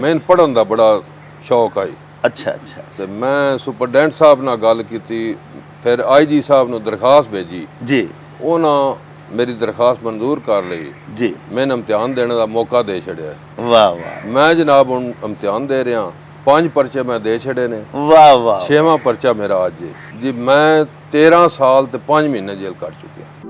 ਮੈਨੂੰ ਪੜਨ ਦਾ ਬੜਾ ਸ਼ੌਕ ਆਈ। ਅੱਛਾ ਅੱਛਾ। ਤੇ ਮੈਂ ਸੁਪਰਡੈਂਟ ਸਾਹਿਬ ਨਾਲ ਗੱਲ ਕੀਤੀ ਫਿਰ ਆਈਜੀ ਸਾਹਿਬ ਨੂੰ ਦਰਖਾਸਤ ਭੇਜੀ। ਜੀ। ਉਹਨਾਂ ਮੇਰੀ ਦਰਖਾਸਤ ਮਨਜ਼ੂਰ ਕਰ ਲਈ। ਜੀ। ਮੈਨੂੰ ਇਮਤਿਹਾਨ ਦੇਣ ਦਾ ਮੌਕਾ ਦੇ ਛੜਿਆ ਵਾਹ ਵਾਹ। ਮੈਂ ਜਨਾਬ ਹੁਣ ਇਮਤਿਹਾਨ ਦੇ ਰਿਹਾ। ਪੰਜ ਪਰਚੇ ਮੈਂ ਦੇ ਛੜੇ ਨੇ। ਵਾਹ ਵਾਹ ਛੇਵਾਂ ਪਰਚਾ ਮੇਰਾ ਅੱਜ ਜੀ ਮੈਂ 13 ਸਾਲ ਤੇ 5 ਮਹੀਨੇ ਜੇਲ੍ਹ ਕੱਟ ਚੁੱਕਿਆ।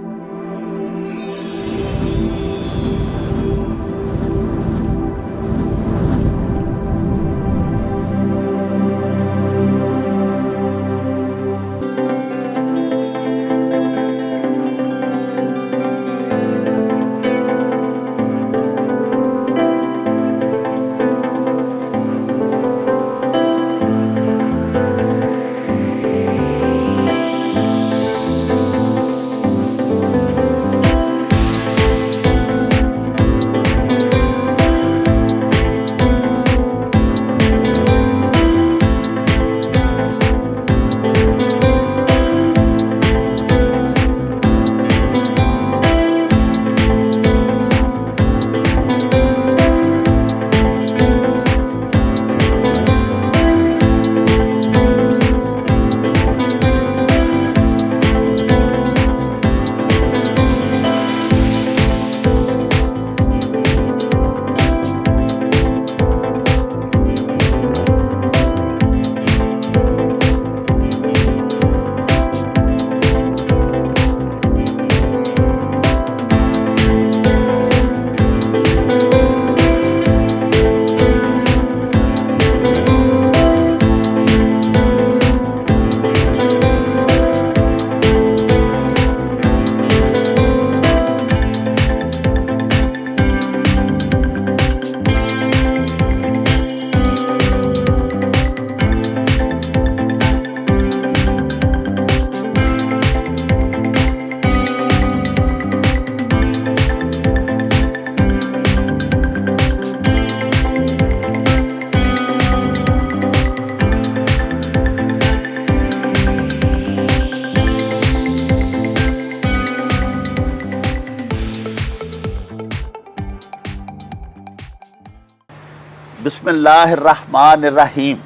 ਬਿਸਮਿਲ੍ਲਾਹਿਰਰਹਿਮਾਨਿਰਰਹੀਮ।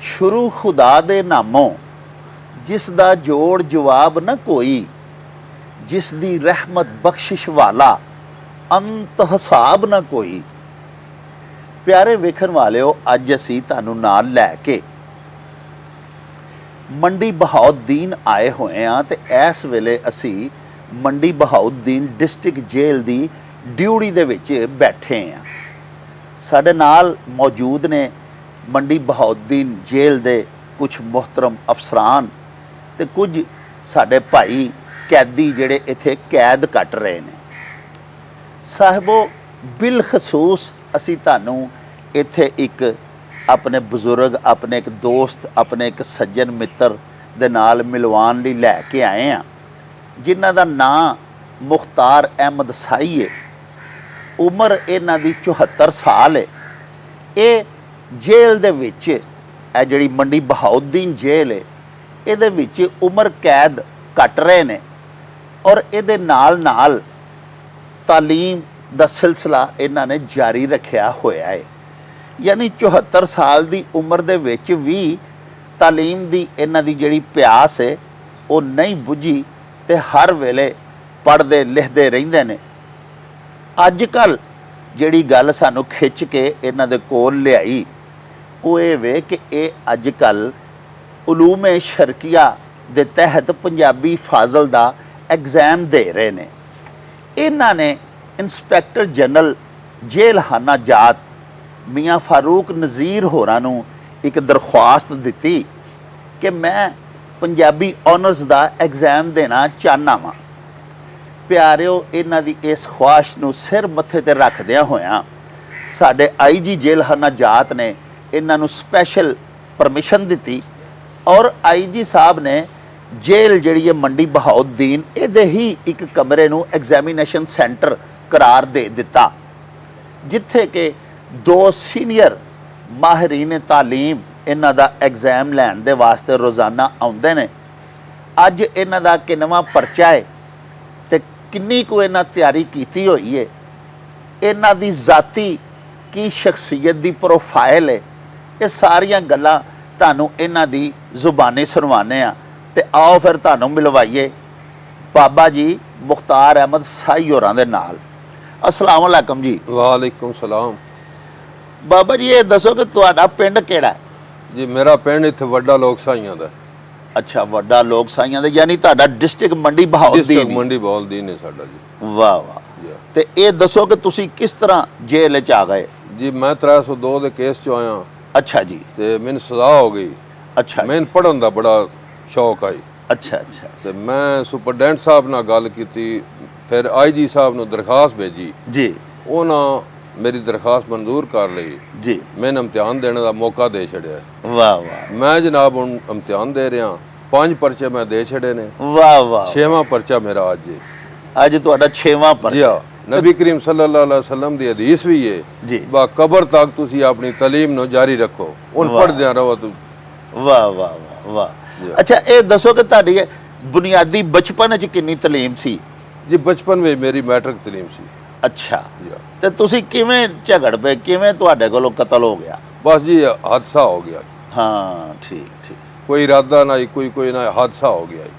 ਸ਼ੁਰੂ ਖੁਦਾ ਦੇ ਨਾਮੋਂ ਜਿਸ ਦਾ ਜੋੜ ਜਵਾਬ ਨਾ ਕੋਈ, ਜਿਸ ਦੀ ਰਹਿਮਤ ਬਖਸ਼ਿਸ਼ ਵਾਲਾ ਅੰਤ ਹਿਸਾਬ ਨਾ ਕੋਈ। ਪਿਆਰੇ ਵੇਖਣ ਵਾਲਿਓ, ਅੱਜ ਅਸੀਂ ਤੁਹਾਨੂੰ ਨਾਲ ਲੈ ਕੇ ਮੰਡੀ ਬਹਾਉਦੀਨ ਆਏ ਹੋਏ ਆ ਤੇ ਇਸ ਵੇਲੇ ਅਸੀਂ ਮੰਡੀ ਬਹਾਉਦੀਨ ਡਿਸਟ੍ਰਿਕਟ ਜੇਲ੍ਹ ਦੀ ਡਿਊਟੀ ਦੇ ਵਿੱਚ ਬੈਠੇ ਆ ਸਾਡੇ ਨਾਲ ਮੌਜੂਦ ਨੇ ਮੰਡੀ ਬਹਾਉਦੀਨ ਜੇਲ੍ਹ ਦੇ ਕੁਝ ਮੁਹਤਰਮ ਅਫਸਰਾਨ ਤੇ ਕੁਝ ਸਾਡੇ ਭਾਈ ਕੈਦੀ ਜਿਹੜੇ ਇੱਥੇ ਕੈਦ ਕੱਟ ਰਹੇ ਨੇ। ਸਾਹਿਬੋ ਬਿਲ ਖਸੂਸ ਅਸੀਂ ਤੁਹਾਨੂੰ ਇੱਥੇ ਇੱਕ ਆਪਣੇ ਬਜ਼ੁਰਗ, ਆਪਣੇ ਇੱਕ ਦੋਸਤ, ਆਪਣੇ ਇੱਕ ਸੱਜਣ ਮਿੱਤਰ ਦੇ ਨਾਲ ਮਿਲਵਾਉਣ ਲਈ ਲੈ ਕੇ ਆਏ ਆ ਜਿਨ੍ਹਾਂ ਦਾ ਨਾਂ ਮੁਖਤਾਰ ਅਹਿਮਦ ਸਾਈ ਹੈ ਉਮਰ ਇਹਨਾਂ ਦੀ 74 ਸਾਲ ਹੈ ਇਹ ਜੇਲ੍ਹ ਦੇ ਵਿੱਚ, ਇਹ ਜਿਹੜੀ ਮੰਡੀ ਬਹਾਉਦੀਨ ਜੇਲ੍ਹ ਹੈ ਇਹਦੇ ਵਿੱਚ ਉਮਰ ਕੈਦ ਕੱਟ ਰਹੇ ਨੇ ਔਰ ਇਹਦੇ ਨਾਲ ਨਾਲ ਤਾਲੀਮ ਦਾ ਸਿਲਸਿਲਾ ਇਹਨਾਂ ਨੇ ਜਾਰੀ ਰੱਖਿਆ ਹੋਇਆ ਹੈ ਯਾਨੀ 74 ਸਾਲ ਦੀ ਉਮਰ ਦੇ ਵਿੱਚ ਵੀ ਤਾਲੀਮ ਦੀ ਇਹਨਾਂ ਦੀ ਜਿਹੜੀ ਪਿਆਸ ਹੈ ਉਹ ਨਹੀਂ ਬੁਝੀ ਤੇ ਹਰ ਵੇਲੇ ਪੜ੍ਹਦੇ ਲਿਖਦੇ ਰਹਿੰਦੇ ਨੇ। ਅੱਜ ਕੱਲ ਜਿਹੜੀ ਗੱਲ ਸਾਨੂੰ ਖਿੱਚ ਕੇ ਇਹਨਾਂ ਦੇ ਕੋਲ ਲਿਆਈ, ਉਹ ਇਹ ਵੇ ਕਿ ਇਹ ਅੱਜ ਕੱਲ ਉਲੂਮੇ ਸ਼ਰਕੀਆ ਦੇ ਤਹਿਤ ਪੰਜਾਬੀ ਫਾਜ਼ਲ ਦਾ ਐਗਜ਼ਾਮ ਦੇ ਰਹੇ ਨੇ। ਇਹਨਾਂ ਨੇ ਇੰਸਪੈਕਟਰ ਜਨਰਲ ਜੇਲਹਾਨਾ ਜਾਤ ਮੀਆਂ ਫਾਰੂਕ ਨਜ਼ੀਰ ਹੋਰਾਂ ਨੂੰ ਇੱਕ ਦਰਖਾਸਤ ਦਿੱਤੀ ਕਿ ਮੈਂ ਪੰਜਾਬੀ ਆਨਰਸ ਦਾ ਐਗਜ਼ਾਮ ਦੇਣਾ ਚਾਹਨਾ ਵਾਂ। ਪਿਆਰਿਓ, ਇਹਨਾਂ ਦੀ ਇਸ ਖੁਆਇਸ਼ ਨੂੰ ਸਿਰ ਮੱਥੇ ਤੇ ਰੱਖਦਿਆਂ ਹੋਇਆਂ ਸਾਡੇ ਆਈਜੀ ਜੇਲ੍ਹਾਨਾ ਜਾਤ ਨੇ ਇਹਨਾਂ ਨੂੰ ਸਪੈਸ਼ਲ ਪਰਮਿਸ਼ਨ ਦਿੱਤੀ ਔਰ ਆਈਜੀ ਸਾਹਿਬ ਨੇ ਜੇਲ੍ਹ ਜਿਹੜੀ ਹੈ ਮੰਡੀ ਬਹਾਉਦੀਨ, ਇਹਦੇ ਹੀ ਇੱਕ ਕਮਰੇ ਨੂੰ ਐਗਜ਼ਾਮੀਨੇਸ਼ਨ ਸੈਂਟਰ ਕਰਾਰ ਦੇ ਦਿੱਤਾ, ਜਿੱਥੇ ਕਿ ਦੋ ਸੀਨੀਅਰ ਮਾਹਿਰੀਨ ਤਾਲੀਮ ਇਹਨਾਂ ਦਾ ਐਗਜ਼ਾਮ ਲੈਣ ਦੇ ਵਾਸਤੇ ਰੋਜ਼ਾਨਾ ਆਉਂਦੇ ਨੇ। ਅੱਜ ਇਹਨਾਂ ਦਾ ਕਿੰਨਵਾਂ ਪਰਚਾ ਹੈ ਕਿੰਨੀ ਕੁ ਇਹਨਾਂ ਤਿਆਰੀ ਕੀਤੀ ਹੋਈ ਹੈ ਇਹਨਾਂ ਦੀ ਜ਼ਾਤੀ ਕੀ ਸ਼ਖਸੀਅਤ ਦੀ ਪ੍ਰੋਫਾਈਲ ਹੈ ਇਹ ਸਾਰੀਆਂ ਗੱਲਾਂ ਤੁਹਾਨੂੰ ਇਹਨਾਂ ਦੀ ਜ਼ੁਬਾਨੀ ਸੁਣਵਾਉਂਦੇ ਆ ਤੇ ਆਓ ਫਿਰ ਤੁਹਾਨੂੰ ਮਿਲਵਾਈਏ। ਬਾਬਾ ਜੀ ਮੁਖਤਾਰ ਅਹਿਮਦ ਸਾਈ ਹੋਰਾਂ ਦੇ ਨਾਲ। ਅਸਲਾਮ ਅਲੈਕਮ ਜੀ। ਵਾਲੇਕੁਮ ਸਲਾਮ। ਬਾਬਾ ਜੀ ਇਹ ਦੱਸੋ ਕਿ ਤੁਹਾਡਾ ਪਿੰਡ ਕਿਹੜਾ ਹੈ? ਜੀ ਮੇਰਾ ਪਿੰਡ ਇੱਥੇ ਵੱਡਾ ਲੋਕ ਸਾਈਆਂ ਦਾ ਅੱਛਾ ਵੱਡਾ ਲੋਕ ਸਾਈਆਂ ਦੇ ਯਾਨੀ ਤੁਹਾਡਾ ਡਿਸਟ੍ਰਿਕਟ ਮੰਡੀ ਡਿਸਟ੍ਰਿਕਟ ਬਹਾਉਦੀਨ ਮੰਡੀ ਬੌਲਦੀਨ ਹੈ ਸਾਡਾ ਜੀ। ਵਾਹ ਵਾਹ। ਤੇ ਇਹ ਦੱਸੋ ਕਿ ਤੁਸੀਂ ਕਿਸ ਤਰ੍ਹਾਂ ਜੇਲ੍ਹ ਚ ਆ ਗਏ? ਜੀ ਮੈਂ 302 ਦੇ ਕੇਸ ਚ ਆਇਆ। ਅੱਛਾ ਜੀ। ਤੇ ਮੈਨੂੰ ਸਜ਼ਾ ਹੋ ਗਈ। ਅੱਛਾ ਜੀ, ਮੈਨੂੰ ਪੜਨ ਦਾ ਬੜਾ ਸ਼ੌਕ ਆਈ। ਅੱਛਾ ਅੱਛਾ। ਤੇ ਮੈਂ ਸੁਪਰਡੈਂਟ ਸਾਹਿਬ ਨਾਲ ਗੱਲ ਕੀਤੀ ਫਿਰ ਆਈਜੀ ਸਾਹਿਬ ਨੂੰ ਦਰਖਾਸਤ ਭੇਜੀ। ਜੀ। ਉਹਨਾਂ ਮੇਰੀ ਦਰਖਾਸਤ ਮਨਜ਼ੂਰ ਕਰ ਲਈ। ਜੀ। ਮੈਨੂੰ ਇਮਤਿਹਾਨ ਦੇਣ ਦਾ ਮੌਕਾ ਦੇ ਛੜਿਆ ਵਾਹ ਵਾਹ। ਮੈਂ ਜਨਾਬ ਹੁਣ ਇਮਤਿਹਾਨ ਦੇ ਰਿਹਾ। ਪੰਜ ਪਰਚੇ ਮੈਂ ਦੇ ਛੜੇ ਨੇ। ਵਾਹ ਵਾਹ। ਛੇਵਾਂ ਪਰਚਾ ਮੇਰਾ ਅੱਜ ਹੈ ਅੱਜ ਤੁਹਾਡਾ 6ਵਾਂ ਪਰ ਜੀ ਹਾਂ ਨਬੀ ਕਰੀਮ ਸੱਲੱਲਾਹੁ ਅਲੈहि ਵਸੱਲਮ ਦੀ ਹਦੀਸ ਵੀ ਹੈ ਜੀ। ਬਾ ਕਬਰ ਤੱਕ ਤੁਸੀਂ ਆਪਣੀ ਤਾਲੀਮ ਨੂੰ ਜਾਰੀ ਰੱਖੋ। ਵਾਹ। ਪੜ੍ਹਦਿਆਂ ਰਹੋ ਤੂੰ। ਵਾਹ ਵਾਹ ਵਾਹ ਵਾਹ। ਅੱਛਾ ਇਹ ਦੱਸੋ ਕਿ ਤੁਹਾਡੀ ਬੁਨਿਆਦੀ ਬਚਪਨ ਚ ਕਿੰਨੀ ਤਾਲੀਮ ਸੀ? ਜੀ ਬਚਪਨ ਵਿੱਚ ਮੇਰੀ ਮੈਟ੍ਰਿਕ ਤਾਲੀਮ ਸੀ। ਅੱਛਾ। ਤੇ ਤੁਸੀਂ ਕਿਵੇਂ ਝਗੜ ਪਏ? ਕਿਵੇਂ ਤੁਹਾਡੇ ਕੋਲੋਂ ਕਤਲ ਹੋ ਗਿਆ? ਬਸ ਜੀ ਹਾਦਸਾ ਹੋ ਗਿਆ ਹਾਂ ਠੀਕ ਠੀਕ। ਕੋਈ ਇਰਾਦਾ ਨਾ ਕੋਈ ਕੋਈ ਨਾ ਹਾਦਸਾ ਹੋ ਗਿਆ ਜੀ।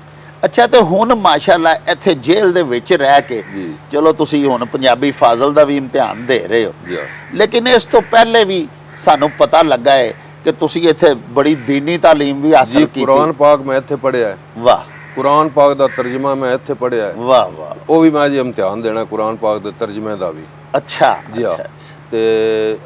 ਅੱਛਾ ਤੇ ਹੁਣ ਮਾਸ਼ਾਅੱਲਾ ਇੱਥੇ ਜੇਲ੍ਹ ਦੇ ਵਿੱਚ ਰਹਿ ਕੇ ਜੀ। ਚਲੋ ਤੁਸੀਂ ਹੁਣ ਪੰਜਾਬੀ ਫਾਜ਼ਲ ਦਾ ਵੀ ਇਮਤਿਹਾਨ ਦੇ ਰਹੇ ਹੋ। ਜੀ ਹਾਂ। ਲੇਕਿਨ ਇਸ ਤੋਂ ਪਹਿਲੇ ਵੀ ਸਾਨੂੰ ਪਤਾ ਲੱਗਾ ਹੈ ਕਿ ਤੁਸੀਂ ਇੱਥੇ ਬੜੀ ਦੀਨੀ ਤਾਲੀਮ ਵੀ ਹਾਸਲ ਜੀ ਕੀਤੀ। ਕੁਰਾਨ ਪਾਕ ਮੈਂ ਇੱਥੇ ਪੜ੍ਹਿਆ ਹੈ। ਵਾਹ। ਕੁਰਾਨ ਪਾਕ ਦਾ ਤਰਜਮਾ ਮੈਂ ਇੱਥੇ ਪੜ੍ਹਿਆ ਹੈ। ਵਾਹ ਵਾਹ। ਉਹ ਵੀ ਮੈਂ ਜੀ ਇਮਤਿਹਾਨ ਦੇਣਾ ਕੁਰਾਨ ਪਾਕ ਦੇ ਤਰਜਮੇ ਦਾ ਵੀ। ਅੱਛਾ ਜੀ ਹਾਂ। ਤੇ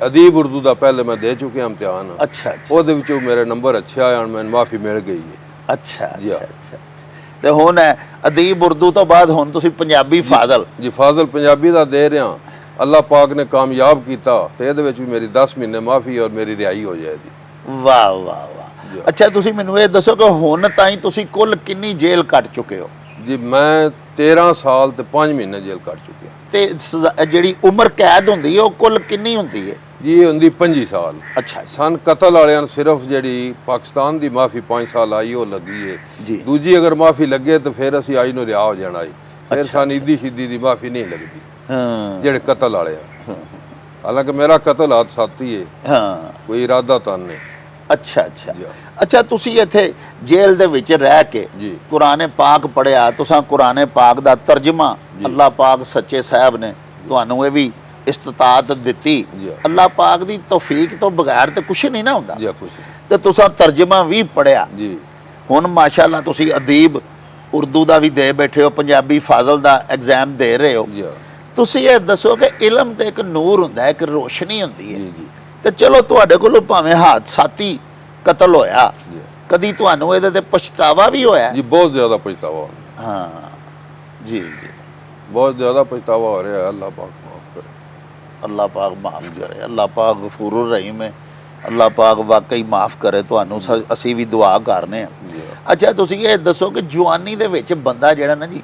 ਅਦੀਬ ਉਰਦੂ ਦਾ ਪਹਿਲੇ ਮੈਂ ਦੇ ਚੁੱਕਿਆ ਇਮਤਿਹਾਨ। ਅੱਛਾ ਅੱਛਾ। ਉਹਦੇ ਵਿੱਚੋਂ ਮੇਰੇ ਨੰਬਰ ਅੱਛੇ ਆਏ ਹਨ ਮੈਨੂੰ ਮਾਫੀ ਮਿਲ ਗਈ ਹੈ ਅੱਛਾ ਜੀ ਹਾਂ। ਅੱਛਾ ਅੱਛਾ। ਤੇ ਹੁਣ ਹੈ ਅਦੀਬ ਉਰਦੂ ਤੋਂ ਬਾਅਦ ਹੁਣ ਤੁਸੀਂ ਪੰਜਾਬੀ ਫਾਜ਼ਲ। ਜੀ ਫਾਜ਼ਲ ਪੰਜਾਬੀ ਦਾ ਦੇ ਰਿਹਾ। ਅੱਲਾਹ ਪਾਕ ਨੇ ਕਾਮਯਾਬ ਕੀਤਾ ਤੇ ਇਹਦੇ ਵਿੱਚ ਵੀ ਮੇਰੀ 10 ਮਹੀਨੇ ਮਾਫੀ ਔਰ ਮੇਰੀ ਰਿਹਾਈ ਹੋ ਜਾਏਗੀ ਵਾਹ ਵਾਹ। ਅੱਛਾ ਤੁਸੀਂ ਮੈਨੂੰ ਇਹ ਦੱਸੋ ਕਿ ਹੁਣ ਤਾਈਂ ਤੁਸੀਂ ਕੁੱਲ ਕਿੰਨੀ ਜੇਲ੍ਹ ਕੱਟ ਚੁੱਕੇ ਹੋ? ਜੀ ਮੈਂ 13 ਸਾਲ ਤੇ 5 ਮਹੀਨੇ ਜੇਲ੍ਹ ਕੱਟ ਚੁੱਕਿਆ। ਤੇ ਸਜ਼ਾ- ਜਿਹੜੀ ਉਮਰ ਕੈਦ ਹੁੰਦੀ ਹੈ ਉਹ ਕੁੱਲ ਕਿੰਨੀ ਹੁੰਦੀ ਹੈ? ਜੀ ਇਹ ਹੁੰਦੀ 25 ਸਾਲ। ਅੱਛਾ ਜੀ। ਸਨ ਕਤਲ ਵਾਲਿਆਂ ਨੂੰ ਸਿਰਫ ਜਿਹੜੀ ਪਾਕਿਸਤਾਨ ਦੀ ਮਾਫੀ 5 ਸਾਲ ਆਈ ਉਹ ਲੱਗੀ ਹੈ ਜੀ। ਦੂਜੀ ਅਗਰ ਮਾਫੀ ਲੱਗੇ ਤਾਂ ਫਿਰ ਅਸੀਂ ਆਈ ਨੂੰ ਰਿਹਾ ਹੋ ਜਾਣਾ ਜੀ ਫਿਰ ਸਾਨੂੰ ਇੱਦੀ ਸਿੱਧੀ ਦੀ ਮਾਫੀ ਨਹੀਂ ਲੱਗਦੀ। ਹਾਂ। ਜਿਹੜੇ ਕਤਲ ਵਾਲੇ ਆ। ਹਾਲਾਂਕਿ ਮੇਰਾ ਕਤਲ ਹੱਥ ਸਾਥੀ ਹੈ ਹਾਂ। ਕੋਈ ਇਰਾਦਾ ਤਾਂ ਨਹੀਂ। ਅੱਛਾ ਅੱਛਾ। ਅੱਛਾ ਤੁਸੀਂ ਇੱਥੇ ਜੇਲ੍ਹ ਦੇ ਵਿੱਚ ਰਹਿ ਕੇ ਕੁਰਾਨੇ ਪਾਕ ਪੜਿਆ ਤੁਸੀਂ ਕੁਰਾਨੇ ਪਾਕ ਦਾ ਤਰਜਮਾ। ਅੱਲਾਹ ਪਾਕ ਸੱਚੇ ਸਾਹਿਬ ਨੇ ਤੁਹਾਨੂੰ ਇਹ ਵੀ ਇਸਤਤਾਤ ਦਿੱਤੀ। ਅੱਲਾਹ ਪਾਕ ਦੀ ਤੌਫੀਕ ਤੋਂ ਬਗੈਰ ਤੇ ਕੁਝ ਨਹੀਂ ਨਾ ਹੁੰਦਾ। ਤੇ ਤੁਸੀਂ ਤਰਜਮਾ ਵੀ ਪੜਿਆ ਜੀ। ਹੁਣ ਮਾਸ਼ਾਅੱਲਾ ਤੁਸੀਂ ਅਦੀਬ ਉਰਦੂ ਦਾ ਵੀ ਦੇ ਬੈਠੇ ਹੋ ਪੰਜਾਬੀ ਫਾਜ਼ਲ ਦਾ ਐਗਜ਼ਾਮ ਦੇ ਰਹੇ ਹੋ। ਤੁਸੀਂ ਇਹ ਦੱਸੋ ਕਿ ਇਲਮ ਤੇ ਇੱਕ ਨੂਰ ਹੁੰਦਾ ਹੈ ਇੱਕ ਰੋਸ਼ਨੀ ਹੁੰਦੀ ਹੈ। ਜੀ ਜੀ। ਤੇ ਚਲੋ ਤੁਹਾਡੇ ਕੋਲੋਂ ਭਾਵੇਂ ਹਾਦਸਾਤੀ ਕਤਲ ਹੋਇਆ ਕਦੀ ਤੁਹਾਨੂੰ ਇਹਦੇ ਤੇ ਪਛਤਾਵਾ ਵੀ ਹੋਇਆ? ਜੀ ਬਹੁਤ ਜ਼ਿਆਦਾ ਪਛਤਾਵਾ ਹੋ ਜੀ ਜੀ। ਬਹੁਤ ਜ਼ਿਆਦਾ ਪਛਤਾਵਾ ਹੋ ਰਿਹਾ ਹੈ ਅੱਲਾਹ ਪਾਕ ਮਾਫ ਕਰੇ। ਅੱਲਾਹ ਪਾਕ ਮਾਫ ਕਰੇ ਅੱਲਾਹ ਪਾਕ ਗਫੂਰੁਰ ਰਹੀਮ ਹੈ। ਅੱਲਾਹ ਪਾਕ ਵਾਕਈ ਮਾਫ ਕਰੇ ਤੁਹਾਨੂੰ ਅਸੀਂ ਵੀ ਦੁਆ ਕਰਨੇ ਆ। ਅੱਛਾ ਤੁਸੀਂ ਇਹ ਦੱਸੋ ਕਿ ਜਵਾਨੀ ਦੇ ਵਿੱਚ ਬੰਦਾ ਜਿਹੜਾ ਨਾ ਜੀ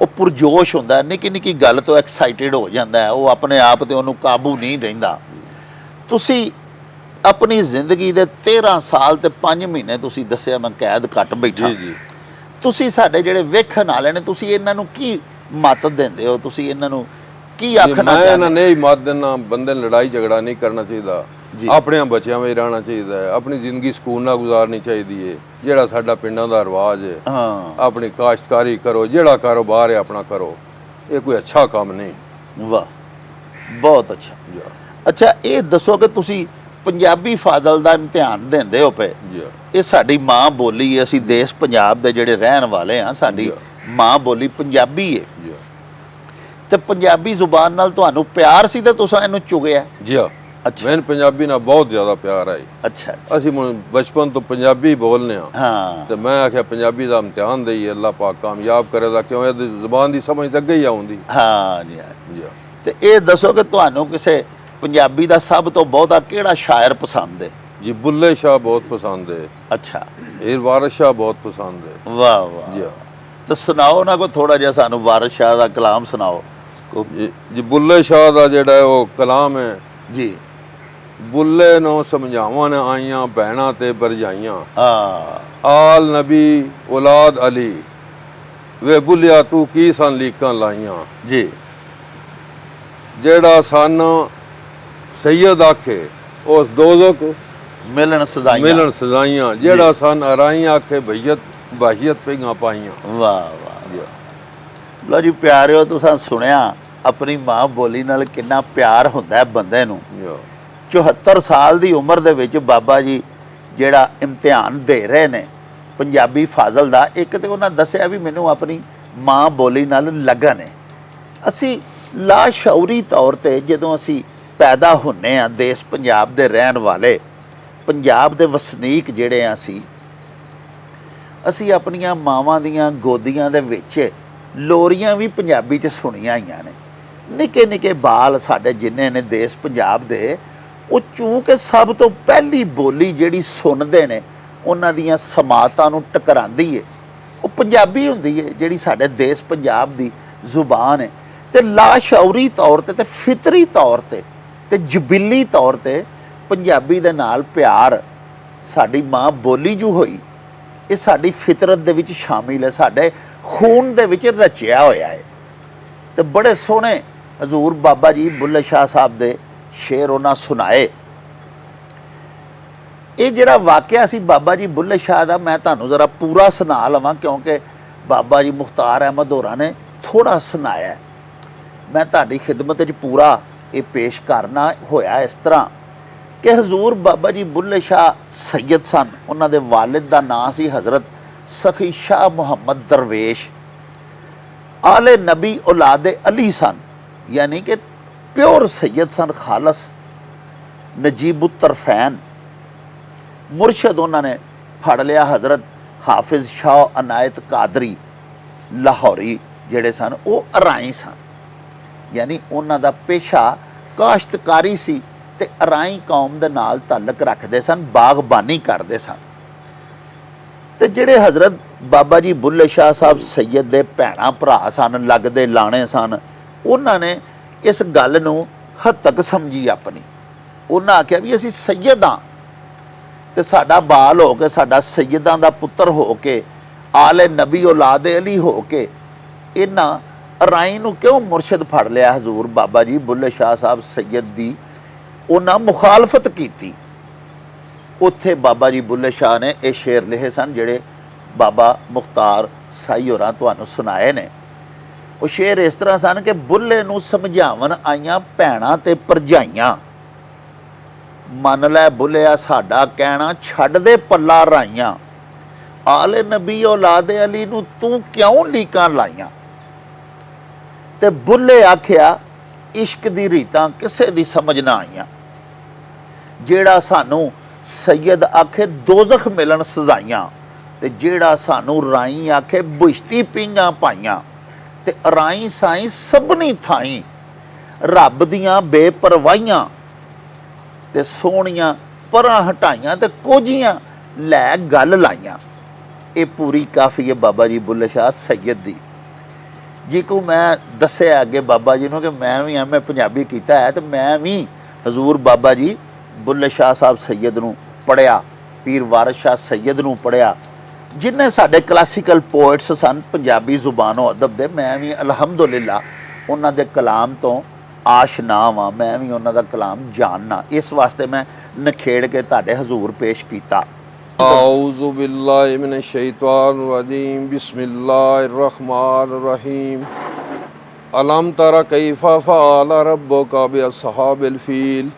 ਉਹ ਪੁਰਜੋਸ਼ ਹੁੰਦਾ ਨਿੱਕੀ ਨਿੱਕੀ ਗੱਲ ਤੋਂ ਐਕਸਾਈਟਿਡ ਹੋ ਜਾਂਦਾ ਉਹ ਆਪਣੇ ਆਪ ਤੇ ਉਹਨੂੰ ਕਾਬੂ ਨਹੀਂ ਰਹਿੰਦਾ। ਤੁਸੀਂ ਆਪਣੀ ਜ਼ਿੰਦਗੀ ਦੇ 13 ਸਾਲ ਤੇ 5 ਮਹੀਨੇ ਤੁਸੀਂ ਦੱਸਿਆ ਮੈਂ ਕੈਦ ਕੱਟ ਬੈਠਾ। ਜੀ ਜੀ। ਤੁਸੀਂ ਸਾਡੇ ਜਿਹੜੇ ਵੇਖਣ ਵਾਲੇ ਨੇ ਤੁਸੀਂ ਇਹਨਾਂ ਨੂੰ ਕੀ ਮਤ ਦਿੰਦੇ ਹੋ? ਤੁਸੀਂ ਇਹਨਾਂ ਨੂੰ ਕੀ ਆਖਣਾ ਮੈਂ ਇਹਨਾਂ ਚਾਹੁੰਦੇ ਨੇ ਹੀ ਮਤ ਦੇਣਾ ਬੰਦੇ ਲੜਾਈ ਝਗੜਾ ਨਹੀਂ ਕਰਨਾ ਚਾਹੀਦਾ। ਜੀ। ਆਪਣਿਆਂ ਬੱਚਿਆਂ ਵਿੱਚ ਰਹਿਣਾ ਚਾਹੀਦਾ ਹੈ ਆਪਣੀ ਜ਼ਿੰਦਗੀ ਸਕੂਨ ਨਾਲ ਗੁਜ਼ਾਰਨੀ ਚਾਹੀਦੀ ਹੈ ਜਿਹੜਾ ਸਾਡਾ ਪਿੰਡਾਂ ਦਾ ਰਿਵਾਜ ਹੈ ਹਾਂ। ਆਪਣੀ ਕਾਸ਼ਤਕਾਰੀ ਕਰੋ ਜਿਹੜਾ ਕਾਰੋਬਾਰ ਹੈ ਆਪਣਾ ਕਰੋ ਇਹ ਕੋਈ ਅੱਛਾ ਕੰਮ ਨਹੀਂ। ਵਾਹ ਬਹੁਤ ਅੱਛਾ। ਅੱਛਾ ਇਹ ਦੱਸੋ ਕਿ ਤੁਸੀਂ ਪੰਜਾਬੀ ਫਾਜ਼ਲ ਦਾ ਇਮਤਿਹਾਨ ਦਿੰਦੇ ਹੋ ਪਏ। ਜੀ ਇਹ ਸਾਡੀ ਮਾਂ ਬੋਲੀ ਹੈ ਅਸੀਂ ਦੇਸ਼ ਪੰਜਾਬ ਦੇ ਜਿਹੜੇ ਰਹਿਣ ਵਾਲੇ ਆ ਸਾਡੀ। ਮਾਂ ਬੋਲੀ ਪੰਜਾਬੀ ਹੈ। ਜੀ ਤੇ ਪੰਜਾਬੀ ਜ਼ੁਬਾਨ ਨਾਲ ਤੁਹਾਨੂੰ ਪਿਆਰ ਸੀ ਤੇ ਤੁਸੀਂ ਇਹਨੂੰ ਚੁਗਿਆ? ਜੀ ਅੱਛਾ ਮੈਨੂੰ ਪੰਜਾਬੀ ਨਾਲ ਬਹੁਤ ਜ਼ਿਆਦਾ ਪਿਆਰ ਹੈ ਅੱਛਾ। ਅਸੀਂ ਬਚਪਨ ਤੋਂ ਪੰਜਾਬੀ ਬੋਲਨੇ ਆ ਹਾਂ। ਤੇ ਮੈਂ ਆਖਿਆ ਪੰਜਾਬੀ ਦਾ ਇਮਤਿਹਾਨ ਦੇਈਏ ਅੱਲਾਹ ਪਾਕ ਕਾਮਯਾਬ ਕਰੇਗਾ ਕਿਉਂ ਇਹਦੀ ਜ਼ੁਬਾਨ ਦੀ ਸਮਝ ਤਾਂ ਅੱਗੇ ਹੀ ਆਉਂਦੀ। ਹਾਂ ਜੀ ਤੇ ਇਹ ਦੱਸੋ ਕਿ ਤੁਹਾਨੂੰ ਕਿਸੇ ਪੰਜਾਬੀ ਦਾ ਸਭ ਤੋਂ ਬਹੁਤਾ ਕਿਹੜਾ ਸ਼ਾਇਰ ਪਸੰਦ ਹੈ? ਜੀ ਬੁੱਲੇ ਸ਼ਾਹ ਬਹੁਤ ਪਸੰਦ ਹੈ। ਅੱਛਾ। ਇਹ ਵਾਰਿਸ ਸ਼ਾਹ ਬਹੁਤ ਪਸੰਦ ਹੈ। ਵਾਹ ਵਾਹ। ਜੀ ਤੇ ਸੁਣਾਓ ਨਾ ਕੋ ਥੋੜਾ ਜਿਹਾ ਸਾਨੂੰ ਵਾਰਿਸ ਸ਼ਾਹ ਦਾ ਕਲਾਮ ਸੁਣਾਓ। ਜੀ ਬੁੱਲੇ ਸ਼ਾਹ ਦਾ ਜਿਹੜਾ ਉਹ ਕਲਾਮ ਹੈ ਜੀ। ਬੁੱਲੇ ਨੂੰ ਸਮਝਾਵਣ ਆਈਆਂ ਭੈਣਾਂ ਤੇ ਬਰਜਾਈਆਂ ਹਾਂ ਆਲ ਨਬੀ ਔਲਾਦ ਅਲੀ ਵੇ ਬੁੱਲਿਆ ਤੂੰ ਕੀ ਸਨ ਲੀਕਾਂ ਲਾਈਆਂ? ਜੀ। ਜਿਹੜਾ ਸਨ ਸੈਯਦ ਆਖੇ ਉਸ ਦੋਜ਼ਖ ਮਿਲਣ ਸਜ਼ਾਈਆਂ। ਮਿਲਣ ਸਜ਼ਾਈਆਂ। ਜਿਹੜਾ ਸਨ ਅਰਾਈ ਆਖੇ ਬਈਅਤ ਬਾਹੀਅਤ ਪਈਆਂ ਪਾਈਆਂ। ਵਾਹ ਵਾਹ ਲੋ ਜੀ ਪਿਆਰਿਓ ਤੁਸੀਂ ਸੁਣਿਆ ਆਪਣੀ ਮਾਂ ਬੋਲੀ ਨਾਲ ਕਿੰਨਾ ਪਿਆਰ ਹੁੰਦਾ ਹੈ ਬੰਦੇ ਨੂੰ। 74 ਸਾਲ ਦੀ ਉਮਰ ਦੇ ਵਿੱਚ ਬਾਬਾ ਜੀ ਜਿਹੜਾ ਇਮਤਿਹਾਨ ਦੇ ਰਹੇ ਨੇ, ਪੰਜਾਬੀ ਫਾਜ਼ਲ ਦਾ, ਇੱਕ ਤੇ ਉਹਨਾਂ ਦੱਸਿਆ ਵੀ ਮੈਨੂੰ ਆਪਣੀ ਮਾਂ ਬੋਲੀ ਨਾਲ ਲਗਨ ਹੈ। ਅਸੀਂ ਲਾਸ਼ੌਰੀ ਤੌਰ ਤੇ ਜਦੋਂ ਅਸੀਂ ਪੈਦਾ ਹੁੰਨੇ ਆ, ਦੇਸ਼ ਪੰਜਾਬ ਦੇ ਰਹਿਣ ਵਾਲੇ, ਪੰਜਾਬ ਦੇ ਵਸਨੀਕ ਜਿਹੜੇ ਆ ਅਸੀਂ ਅਸੀਂ ਆਪਣੀਆਂ ਮਾਵਾਂ ਦੀਆਂ ਗੋਦੀਆਂ ਦੇ ਵਿੱਚ ਲੋਰੀਆਂ ਵੀ ਪੰਜਾਬੀ ਚ ਸੁਣੀਆਂ ਆਈਆਂ ਨੇ। ਨਿੱਕੇ ਨਿੱਕੇ ਬਾਲ ਸਾਡੇ ਜਿੰਨੇ ਨੇ, ਦੇਸ਼ ਪੰਜਾਬ ਦੇ ਉਹ ਚੂੰਕਿ ਸਭ ਤੋਂ ਪਹਿਲੀ ਬੋਲੀ ਜਿਹੜੀ ਸੁਣਦੇ ਨੇ, ਉਹਨਾਂ ਦੀਆਂ ਸਮਾਤਾਂ ਨੂੰ ਟਕਰਾਉਂਦੀ ਏ। ਉਹ ਪੰਜਾਬੀ ਹੁੰਦੀ ਏ, ਜਿਹੜੀ ਸਾਡੇ ਦੇਸ਼ ਪੰਜਾਬ ਦੀ ਜ਼ੁਬਾਨ ਹੈ ਤੇ ਲਾਸ਼ੌਰੀ ਤੌਰ ਤੇ ਤੇ ਫਿਤਰੀ ਤੌਰ ਤੇ ਤੇ ਜਬਿਲੀ ਤੌਰ ਤੇ ਪੰਜਾਬੀ ਦੇ ਨਾਲ ਪਿਆਰ ਸਾਡੀ ਮਾਂ ਬੋਲੀ ਜੂ ਹੋਈ। ਇਹ ਸਾਡੀ ਫਿਤਰਤ ਦੇ ਵਿੱਚ ਸ਼ਾਮਿਲ ਹੈ, ਸਾਡੇ ਖੂਨ ਦੇ ਵਿੱਚ ਰਚਿਆ ਹੋਇਆ ਹੈ। ਤੇ ਬੜੇ ਸੋਹਣੇ ਹਜ਼ੂਰ ਬਾਬਾ ਜੀ ਬੁੱਲੇ ਸ਼ਾਹ ਸਾਹਿਬ ਦੇ ਸ਼ੇਰ ਉਹਨਾਂ ਸੁਣਾਏ। ਇਹ ਜਿਹੜਾ ਵਾਕਿਆ ਸੀ, ਬਾਬਾ ਜੀ ਬੁੱਲੇ ਸ਼ਾਹ ਦਾ, ਮੈਂ ਤੁਹਾਨੂੰ ਜ਼ਰਾ ਪੂਰਾ ਸੁਣਾ ਲਵਾਂ, ਕਿਉਂਕਿ ਬਾਬਾ ਜੀ ਮੁਖਤਾਰ ਅਹਿਮਦ ਹੋਰਾਂ ਨੇ ਥੋੜਾ ਸੁਣਾਇਆ ਮੈਂ ਤੁਹਾਡੀ ਖਿਦਮਤ 'ਚ ਪੂਰਾ ਇਹ ਪੇਸ਼ ਕਰਨਾ ਹੋਇਆ ਇਸ ਤਰ੍ਹਾਂ ਕਿ ਹਜ਼ੂਰ ਬਾਬਾ ਜੀ ਬੁੱਲੇ ਸ਼ਾਹ ਸੈਯਦ ਸਨ। ਉਹਨਾਂ ਦੇ ਵਾਲਿਦ ਦਾ ਨਾਂ ਸੀ ਹਜ਼ਰਤ ਸਖੀ ਸ਼ਾਹ ਮੁਹੰਮਦ ਦਰਵੇਸ਼। ਆਲੇ ਨਬੀ ਔਲਾਦੇ ਅਲੀ ਸਨ, ਯਾਨੀ ਕਿ ਪਿਓਰ ਸੈਯਦ ਸਨ ਖਾਲਸ, ਨਜੀਬ ਤਰਫੈਨ ਮੁਰਸ਼ਦ ਉਹਨਾਂ ਨੇ ਫੜ ਲਿਆ ਹਜ਼ਰਤ ਹਾਫਿਜ਼ ਸ਼ਾਹ ਅਨਾਇਤ ਕਾਦਰੀ, ਲਾਹੌਰੀ ਜਿਹੜੇ ਸਨ, ਉਹ ਅਰਾਈ ਸਨ। ਯਾਨੀ ਉਹਨਾਂ ਦਾ ਪੇਸ਼ਾ ਕਾਸ਼ਤਕਾਰੀ ਸੀ ਤੇ ਅਰਾਈ ਕੌਮ ਦੇ ਨਾਲ ਤਾਲਕ ਰੱਖਦੇ ਸਨ, ਬਾਗਬਾਨੀ ਕਰਦੇ ਸਨ। ਤੇ ਜਿਹੜੇ ਹਜ਼ਰਤ ਬਾਬਾ ਜੀ ਬੁੱਲੇ ਸ਼ਾਹ ਸਾਹਿਬ ਸੈਯਦ ਦੇ ਭੈਣਾ ਭਰਾ ਸਨ, ਲੱਗਦੇ ਲਾਣੇ ਸਨ, ਉਹਨਾਂ ਨੇ ਇਸ ਗੱਲ ਨੂੰ ਹੱਦ ਤੱਕ ਸਮਝੀ ਆਪਣੀ। ਉਹਨਾਂ ਆਖਿਆ ਵੀ ਅਸੀਂ ਸੈਯਦ ਹਾਂ ਤੇ ਸਾਡਾ ਬਾਲ ਹੋ ਕੇ, ਸਾਡਾ ਸੈਯਦਾਂ ਦਾ ਪੁੱਤਰ ਹੋ ਕੇ, ਆਲੇ ਨਬੀ ਔਲਾਦ ਅਲੀ ਹੋ ਕੇ, ਇਹਨਾਂ ਰਾਈ ਨੂੰ ਕਿਉਂ ਮੁਰਸ਼ਿਦ ਫੜ ਲਿਆ ਹਜ਼ੂਰ ਬਾਬਾ ਜੀ ਬੁੱਲੇ ਸ਼ਾਹ ਸਾਹਿਬ ਸੈਯਦ ਦੀ ਉਹਨਾਂ ਮੁਖਾਲਫਤ ਕੀਤੀ। ਉੱਥੇ ਬਾਬਾ ਜੀ ਬੁੱਲੇ ਸ਼ਾਹ ਨੇ ਇਹ ਸ਼ੇਰ ਲਿਖੇ ਸਨ, ਜਿਹੜੇ ਬਾਬਾ ਮੁਖਤਾਰ ਸਾਈ ਹੋਰਾਂ ਤੁਹਾਨੂੰ ਸੁਣਾਏ ਨੇ। ਉਹ ਸ਼ੇਰ ਇਸ ਤਰ੍ਹਾਂ ਸਨ ਕਿ ਬੁੱਲੇ ਨੂੰ ਸਮਝਾਵਣ ਆਈਆਂ ਭੈਣਾਂ ਤੇ ਭਰਜਾਈਆਂ ਮੰਨ ਲੈ ਬੁੱਲਿਆ, ਸਾਡਾ ਕਹਿਣਾ ਛੱਡ ਦੇ ਪੱਲਾ ਰਾਈਆਂ। ਆਲੇ ਨਬੀ ਔਲਾਦ ਅਲੀ ਨੂੰ ਤੂੰ ਕਿਉਂ ਲੀਕਾਂ ਲਾਈਆਂ? ਤੇ ਬੁੱਲੇ ਆਖਿਆ, ਇਸ਼ਕ ਦੀ ਰੀਤਾਂ ਕਿਸੇ ਦੀ ਸਮਝ ਨਾ ਆਈਆਂ। ਜਿਹੜਾ ਸਾਨੂੰ ਸੈਯਦ ਆਖੇ ਦੋਜ਼ਖ ਮਿਲਣ ਸਜ਼ਾਈਆਂ ਤੇ ਜਿਹੜਾ ਸਾਨੂੰ ਰਾਈ ਆਖੇ ਬੁਸ਼ਤੀ ਪਿੰਗਾ ਪਾਈਆਂ। ਤੇ ਰਾਈ ਸਾਈ ਸਭਨੀ ਥਾਈ ਰੱਬ ਦੀਆਂ ਬੇਪਰਵਾਹੀਆਂ ਤੇ ਸੋਹਣੀਆਂ ਪਰਾਂ ਹਟਾਈਆਂ ਤੇ ਕੋਝੀਆਂ ਲੈ ਗੱਲ ਲਾਈਆਂ। ਇਹ ਪੂਰੀ ਕਾਫੀ ਹੈ ਬਾਬਾ ਜੀ ਬੁੱਲੇ ਸ਼ਾਹ ਸੈਯਦ ਦੀ। ਜੀ ਕੋ ਮੈਂ ਦੱਸਿਆ ਅੱਗੇ ਬਾਬਾ ਜੀ ਨੂੰ ਕਿ ਮੈਂ ਵੀ ਐਵੇਂ ਪੰਜਾਬੀ ਕੀਤਾ ਹੈ ਤੇ ਮੈਂ ਵੀ ਹਜ਼ੂਰ ਬਾਬਾ ਜੀ ਬੁੱਲੇ ਸ਼ਾਹ ਸਾਹਿਬ ਸੈਯਦ ਨੂੰ ਪੜਿਆ ਪੀਰ ਵਾਰਿਸ ਸ਼ਾਹ ਸੈਯਦ ਨੂੰ ਪੜਿਆ ਜਿਨ੍ਹਾਂ ਸਾਡੇ ਕਲਾਸੀਕਲ ਪੋਇਟਸ ਸਨ ਪੰਜਾਬੀ ਜ਼ੁਬਾਨੋਂ ਅਦਬ ਦੇ ਮੈਂ ਵੀ ਅਲਹਮਦੁਲਿਲਾ ਉਹਨਾਂ ਦੇ ਕਲਾਮ ਤੋਂ ਆਸ਼ਨਾ ਵਾਂ ਮੈਂ ਵੀ ਉਹਨਾਂ ਦਾ ਕਲਾਮ ਜਾਣਨਾ ਇਸ ਵਾਸਤੇ ਮੈਂ ਨਖੇੜ ਕੇ ਤੁਹਾਡੇ ਹਜ਼ੂਰ ਪੇਸ਼ ਕੀਤਾ أعوذ بالله من الشيطان الرجيم بسم الله الرحمن الرحيم ألم تر كيف فعل ربك بأصحاب الفيل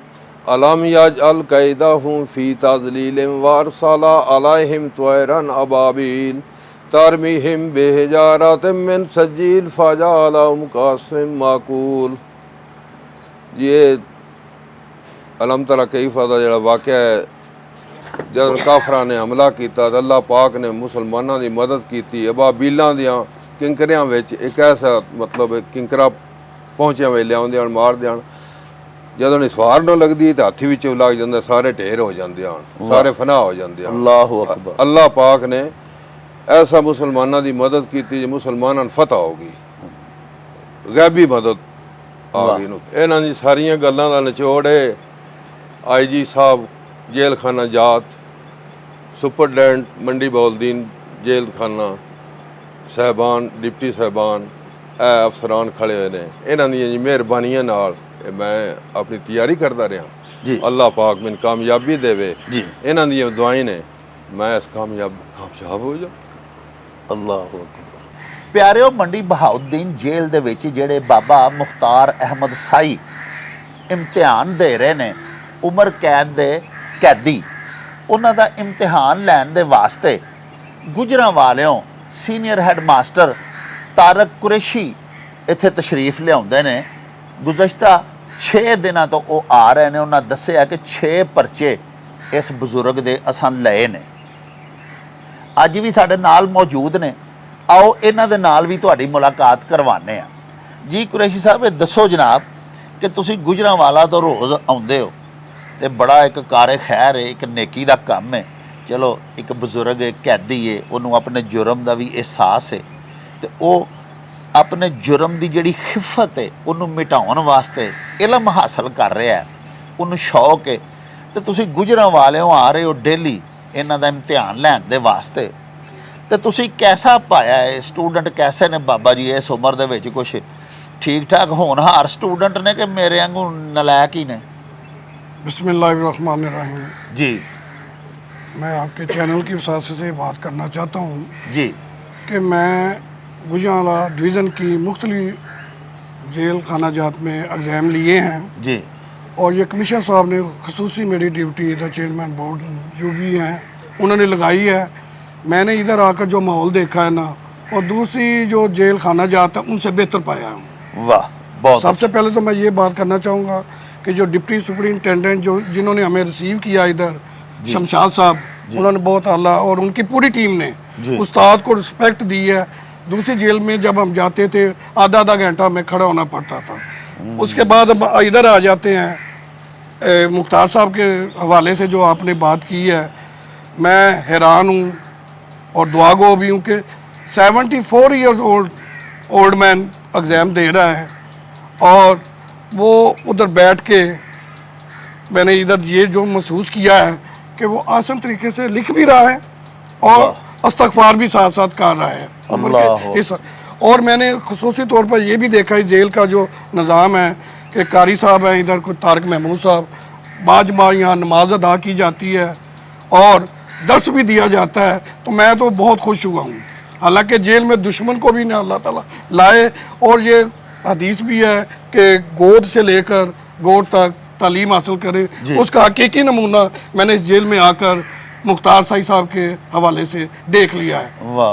अलम याजल कैदहुम फी तजलील वारसला अलैहिम तयरन अबाबिल तरमीहिम बेहजारत मिन सजील फजालम कासम माकूल ये अलम तला कई ਫਾਇਦਾ ਜਿਹੜਾ ਵਾਕਿਆ ਹੈ, ਜਦ ਕਾਫਰਾਂ ਨੇ ਹਮਲਾ ਕੀਤਾ ਤਾਂ ਅੱਲਾਹ ਪਾਕ ਨੇ ਮੁਸਲਮਾਨਾਂ ਦੀ ਮਦਦ ਕੀਤੀ, ਅਬਾਬੀਲਾਂ ਦੀਆਂ ਕਿੰਕਰਿਆਂ ਵਿੱਚ ਇੱਕ ਐਸਾ ਮਤਲਬ ਕਿੰਕਰਾ ਪਹੁੰਚਿਆ ਵੇ ਲਿਆਉਂਦੇ ਹਨ ਮਾਰ ਦੇਣ ਜਦੋਂ ਨਿਸਵਾਰ ਨੂੰ ਲੱਗਦੀ ਤਾਂ ਹੱਥੀ ਵਿੱਚੋਂ ਲੱਗ ਜਾਂਦਾ ਸਾਰੇ ਢੇਰ ਹੋ ਜਾਂਦੇ ਹਨ ਸਾਰੇ ਫਨਾ ਹੋ ਜਾਂਦੇ ਹਨ ਅੱਲਾਹੁ ਅਕਬਰ। ਅੱਲਾਹ ਪਾਕ ਨੇ ਐਸਾ ਮੁਸਲਮਾਨਾਂ ਦੀ ਮਦਦ ਕੀਤੀ ਜੇ ਮੁਸਲਮਾਨਾਂ ਨੂੰ ਫਤਹ ਹੋ ਗਈ। ਗੈਬੀ ਮਦਦ ਆ। ਗਈ ਨੂੰ ਇਹਨਾਂ। ਦੀ ਸਾਰੀਆਂ ਗੱਲਾਂ ਦਾ ਨਿਚੋੜ ਹੈ ਆਈਜੀ ਸਾਹਿਬ ਜੇਲ੍ਹ ਖਾਨਾ ਜਾਤ ਸੁਪਰਡੈਂਟ ਮੰਡੀ ਬੌਲਦੀਨ ਜੇਲ੍ਹ ਖਾਨਾ ਸਹਿਬਾਨ ਡਿਪਟੀ ਸਹਿਬਾਨ ਇਹ ਅਫਸਰਾਨ ਖੜੇ ਹੋਏ ਨੇ। ਇਹਨਾਂ ਦੀਆਂ ਜੀ ਮਿਹਰਬਾਨੀਆਂ ਨਾਲ ਮੈਂ ਆਪਣੀ ਤਿਆਰੀ ਕਰਦਾ ਰਿਹਾ। ਜੀ। ਅੱਲਾਹ ਪਾਕ ਮੈਨੂੰ ਕਾਮਯਾਬੀ ਦੇਵੇ। ਜੀ। ਇਹਨਾਂ ਦੀਆਂ ਦੁਆਵਾਂ ਨੇ ਮੈਂ ਇਸ ਕਾਮਯਾਬ ਕਾਮਯਾਬ ਹੋ ਜਾ। ਅੱਲਾਹੁ ਅਕਬਰ। ਪਿਆਰਿਓ ਮੰਡੀ ਬਹਾਉਦੀਨ ਜੇਲ੍ਹ ਦੇ ਵਿੱਚ ਜਿਹੜੇ ਬਾਬਾ ਮੁਖਤਾਰ ਅਹਿਮਦ ਸਾਈ ਇਮਤਿਹਾਨ ਦੇ ਰਹੇ ਨੇ ਉਮਰ ਕੈਦ ਦੇ ਕੈਦੀ ਉਹਨਾਂ ਦਾ ਇਮਤਿਹਾਨ ਲੈਣ ਦੇ ਵਾਸਤੇ ਗੁਜਰਾਂ ਵਾਲਿਓਂ senior head master Tarak Qureshi ਇੱਥੇ ਤਸ਼ਰੀਫ ਲਿਆਉਂਦੇ ਨੇ। ਗੁਜ਼ਸ਼ਤਾ 6 ਦਿਨਾਂ ਤੋਂ ਉਹ ਆ ਰਹੇ ਨੇ। ਉਹਨਾਂ ਦੱਸਿਆ ਕਿ 6 ਪਰਚੇ ਇਸ ਬਜ਼ੁਰਗ ਦੇ ਅਸਾਂ ਲਏ ਨੇ। ਅੱਜ ਵੀ ਸਾਡੇ ਨਾਲ ਮੌਜੂਦ ਨੇ। ਆਓ ਇਹਨਾਂ ਦੇ ਨਾਲ ਵੀ ਤੁਹਾਡੀ ਮੁਲਾਕਾਤ ਕਰਵਾਉਂਦੇ ਆ ਜੀ ਕੁਰੈਸ਼ੀ ਸਾਹਿਬ, ਇਹ ਦੱਸੋ ਜਨਾਬ ਕਿ ਤੁਸੀਂ ਗੁਜਰਾਂਵਾਲਾ ਤੋਂ ਰੋਜ਼ ਆਉਂਦੇ ਹੋ ਤੇ ਬੜਾ ਇੱਕ ਕਾਰੇ ਖੈਰ ਹੈ, ਇੱਕ ਨੇਕੀ ਦਾ ਕੰਮ ਹੈ। ਚਲੋ, ਇੱਕ ਬਜ਼ੁਰਗ ਹੈ ਕੈਦੀ ਹੈ, ਉਹਨੂੰ ਆਪਣੇ ਜੁਰਮ ਦਾ ਵੀ ਅਹਿਸਾਸ ਹੈ। ਤੇ ਉਹ ਆਪਣੇ ਜੁਰਮ ਦੀ ਜਿਹੜੀ ਖਿਫਤ ਹੈ ਉਹਨੂੰ ਮਿਟਾਉਣ ਵਾਸਤੇ ਇਲਮ ਹਾਸਲ ਕਰ ਰਿਹਾ ਹੈ ਉਹਨੂੰ ਸ਼ੌਕ ਹੈ ਤੇ ਤੁਸੀਂ ਗੁਜਰਾਂ ਵਾਲਿਓ ਆ ਰਹੇ ਹੋ ਡੇਲੀ ਇਹਨਾਂ ਦਾ ਇਮਤਿਹਾਨ ਲੈਣ ਦੇ ਵਾਸਤੇ ਤੇ ਤੁਸੀਂ ਕੈਸਾ ਪਾਇਆ ਹੈ ਸਟੂਡੈਂਟ ਕੈਸੇ ਨੇ ਬਾਬਾ ਜੀ ਇਸ ਉਮਰ ਦੇ ਵਿੱਚ ਕੁਝ ਠੀਕ ਠਾਕ ਹੋਣਹਾਰ ਸਟੂਡੈਂਟ ਨੇ ਕਿ ਮੇਰੇ ਵਾਂਗੂ ਨਲਾਇਕ ਹੀ ਨੇ बिस्मिल्लाहिर्रहमानिर्रहीम ਜੀ मैं आपके चैनल की वसात से बात करना चाहता हूँ ਜੀ कि मैं گجیاں ڈویژن کی مختلف جیل خانہ جات میں اگزام لیے ہیں۔ جی۔ اور یہ کمیشن صاحب نے خصوصی میری ڈیوٹی ادھر چیئرمین بورڈ جو بھی ہیں انہوں نے لگائی ہے۔ میں نے ادھر آ کر جو ماحول دیکھا ہے نا اور دوسری جو جیل خانہ جات ہے ان سے بہتر پایا ہوں۔ واہ بہت سب سے اچھا۔ پہلے تو میں یہ بات کرنا چاہوں گا کہ جو ڈپٹی سپرنٹینڈنٹ جو جنہوں نے ہمیں ریسیو کیا ادھر جی۔ شمشاد صاحب جی۔ انہوں نے بہت اعلیٰ اور ان کی پوری ٹیم نے جی۔ استاد کو رسپیکٹ دی ہے۔ دوسری جیل میں جب ہم جاتے تھے آدھا آدھا گھنٹہ میں کھڑا ہونا پڑتا تھا۔ اس کے بعد ہم ادھر آ جاتے ہیں۔ مختار صاحب کے حوالے سے جو آپ نے بات کی ہے میں حیران ہوں اور دعا گو بھی ہوں کہ seventy four years old old man exam دے رہا ہے۔ اور وہ ادھر بیٹھ کے میں نے ادھر یہ جو محسوس کیا ہے کہ وہ آسن طریقے سے لکھ بھی رہا ہے اور استغفار بھی ساتھ ساتھ کر رہا ہے۔ اور میں نے خصوصی طور پر یہ بھی دیکھا ہے جیل کا جو نظام ہے کہ قاری صاحب ہیں ادھر کوئی تارک محمود صاحب بعض با یہاں نماز ادا کی جاتی ہے اور درس بھی دیا جاتا ہے تو میں تو بہت خوش ہوا ہوں۔ حالانکہ جیل میں دشمن کو بھی اللہ تعالیٰ لائے اور یہ حدیث بھی ہے کہ گود سے لے کر گود تک تعلیم حاصل کرے۔ جی۔ اس کا حقیقی نمونہ میں نے اس جیل میں آ کر مختار سائی صاحب کے حوالے سے دیکھ لیا ہے۔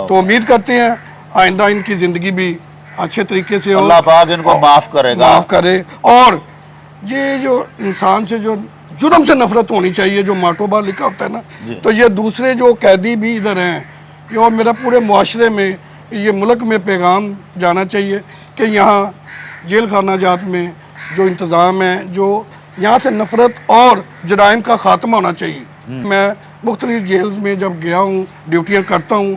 تو امید کرتے ہیں آئندہ ان کی زندگی بھی اچھے طریقے سے اللہ پاک ان کو معاف کرے گا۔ معاف کرے۔ اور یہ جو انسان سے جو جرم سے نفرت ہونی چاہیے جو ماٹو بار لکھا ہوتا ہے نا جی۔ تو یہ دوسرے جو قیدی بھی ادھر ہیں یہ میرا پورے معاشرے میں یہ ملک میں پیغام جانا چاہیے کہ یہاں جیل خانہ جات میں جو انتظام ہے جو یہاں سے نفرت اور جرائم کا خاتمہ ہونا چاہیے۔ میں مختلف جیل میں جب گیا ہوں ڈیوٹیاں کرتا ہوں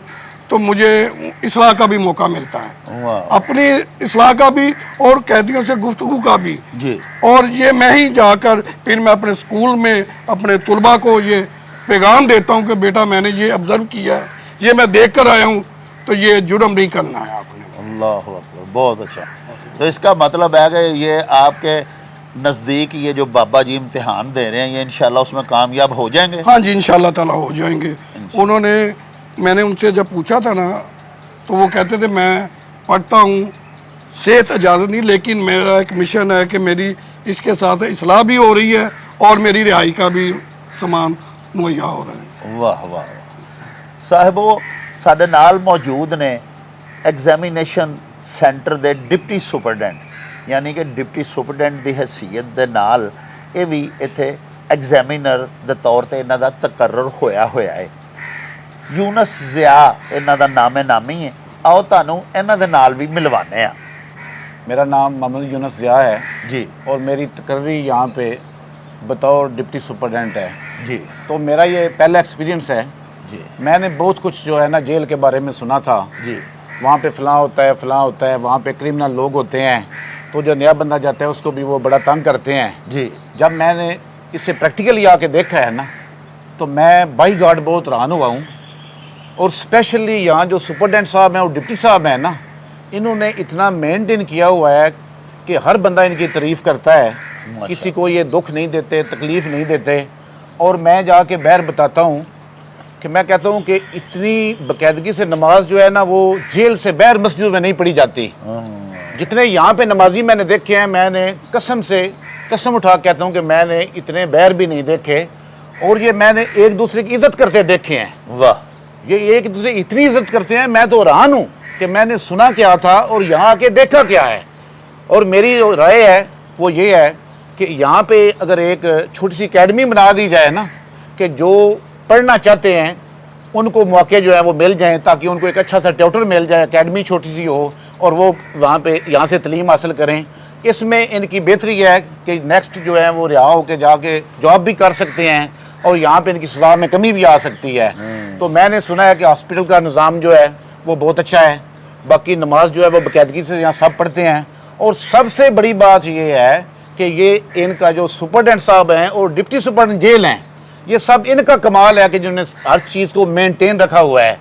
تو مجھے اصلاح کا بھی موقع ملتا ہے۔ اپنی اصلاح کا بھی اور قیدیوں سے گفتگو کا بھی۔ جی۔ اور یہ میں ہی جا کر پھر میں اپنے اسکول میں اپنے طلبہ کو یہ پیغام دیتا ہوں کہ بیٹا میں نے یہ آبزرو کیا ہے۔ یہ میں دیکھ کر آیا ہوں تو یہ جرم نہیں کرنا ہے آپ نے۔ اللہ اکبر بہت اچھا۔ تو اس کا مطلب ہے کہ یہ آپ کے نزدیک یہ جو بابا جی امتحان دے رہے ہیں یہ انشاءاللہ اس میں کامیاب ہو جائیں گے؟ ہاں جی انشاءاللہ تعالی ہو جائیں گے۔ انہوں نے میں نے ان سے جب پوچھا تھا نا تو وہ کہتے تھے میں پڑھتا ہوں صحت اجازت نہیں لیکن میرا ایک مشن ہے کہ میری اس کے ساتھ اصلاح بھی ہو رہی ہے اور میری رہائی کا بھی سامان مہیا ہو رہا ہے۔ واہ واہ صاحبو سارے نال موجود نے ایگزامینیشن سینٹر دے ڈپٹی سپرڈینٹ ਯਾਨੀ ਕਿ ਡਿਪਟੀ ਸੁਪਰਡੈਂਟ ਦੀ ਹیثیت ਦੇ ਨਾਲ ਇਹ ਵੀ ਇੱਥੇ ਐਗਜ਼ਾਮੀਨਰ ਦੇ ਤੌਰ ਤੇ ਇਹਨਾਂ ਦਾ ਤਕਰਰ ਹੋਇਆ ਹੋਇਆ ਹੈ। ਯੂਨਸ ਜ਼ਿਆ ਇਹਨਾਂ ਦਾ ਨਾਮ ਹੈ ਨਾਮੀ ਹੈ। ਆਓ ਤੁਹਾਨੂੰ ਇਹਨਾਂ ਦੇ ਨਾਲ ਵੀ ਮਿਲਵਾਨੇ ਆ ਮੇਰਾ ਨਾਮ ਮੁਹੰਮਦ ਯੂਨਸ ਜ਼ਿਆ ਹੈ। ਜੀ। ਔਰ ਮੇਰੀ ਤਕਰਰੀ ਯਹਾਂ ਪੇ बतौर डिप्टी सुपरडेंट है जी तो मेरा ये पहला एक्सपीरियंस है जी मैंने ਬਹੁਤ कुछ ਜੋ ਹੈ ਨਾ जेल ਕੇ ਬਾਰੇ ਮੈਂ ਸੁਣਾ ਥਾ। ਜੀ। वहाँ पे फलां होता है फलां होता है वहाँ पे क्रिमिनल लोग होते हैं تو جو نیا بندہ جاتا ہے اس کو بھی وہ بڑا تنگ کرتے ہیں۔ جی۔ جب میں نے اسے پریکٹیکلی آ کے دیکھا ہے نا تو میں بائی گارڈ بہت ران ہوا ہوں۔ اور اسپیشلی یہاں جو سپرڈینٹ صاحب ہیں اور ڈپٹی صاحب ہیں نا انہوں نے اتنا مینٹین کیا ہوا ہے کہ ہر بندہ ان کی تعریف کرتا ہے۔ کسی کو یہ دکھ نہیں دیتے تکلیف نہیں دیتے۔ اور میں جا کے بیر بتاتا ہوں کہ میں کہتا ہوں کہ اتنی باقاعدگی سے نماز جو ہے نا وہ جیل سے بیر مسجد میں نہیں پڑھی جاتی۔ ہاں۔ جتنے یہاں پہ نمازی میں نے دیکھے ہیں میں نے قسم سے قسم اٹھا کہتا ہوں کہ میں نے اتنے بیر بھی نہیں دیکھے اور یہ میں نے ایک دوسرے کی عزت کرتے دیکھے ہیں۔ واہ۔ یہ ایک دوسرے اتنی عزت کرتے ہیں میں تو رہان ہوں کہ میں نے سنا کیا تھا اور یہاں آ کے دیکھا کیا ہے۔ اور میری جو رائے ہے وہ یہ ہے کہ یہاں پہ اگر ایک چھوٹی سی اکیڈمی بنا دی جائے نا کہ جو پڑھنا چاہتے ہیں ان کو مواقع جو ہے وہ مل جائیں تاکہ ان کو ایک اچھا سا ٹیوٹر مل جائے اکیڈمی چھوٹی سی ہو۔ اور وہ وہاں پہ یہاں سے تعلیم حاصل کریں۔ اس میں ان کی بہتری یہ ہے کہ نیکسٹ جو ہے وہ رہا ہو کے جا کے جاب بھی کر سکتے ہیں اور یہاں پہ ان کی سزا میں کمی بھی آ سکتی ہے۔ تو میں نے سنا ہے کہ ہاسپٹل کا نظام جو ہے وہ بہت اچھا ہے۔ باقی نماز جو ہے وہ باقاعدگی سے یہاں سب پڑھتے ہیں۔ اور سب سے بڑی بات یہ ہے کہ یہ ان کا جو سپرڈنٹ صاحب ہیں اور ڈپٹی سپرڈنٹ جیل ہیں یہ سب ان کا کمال ہے کہ جنہوں نے ہر چیز کو مینٹین رکھا ہوا ہے۔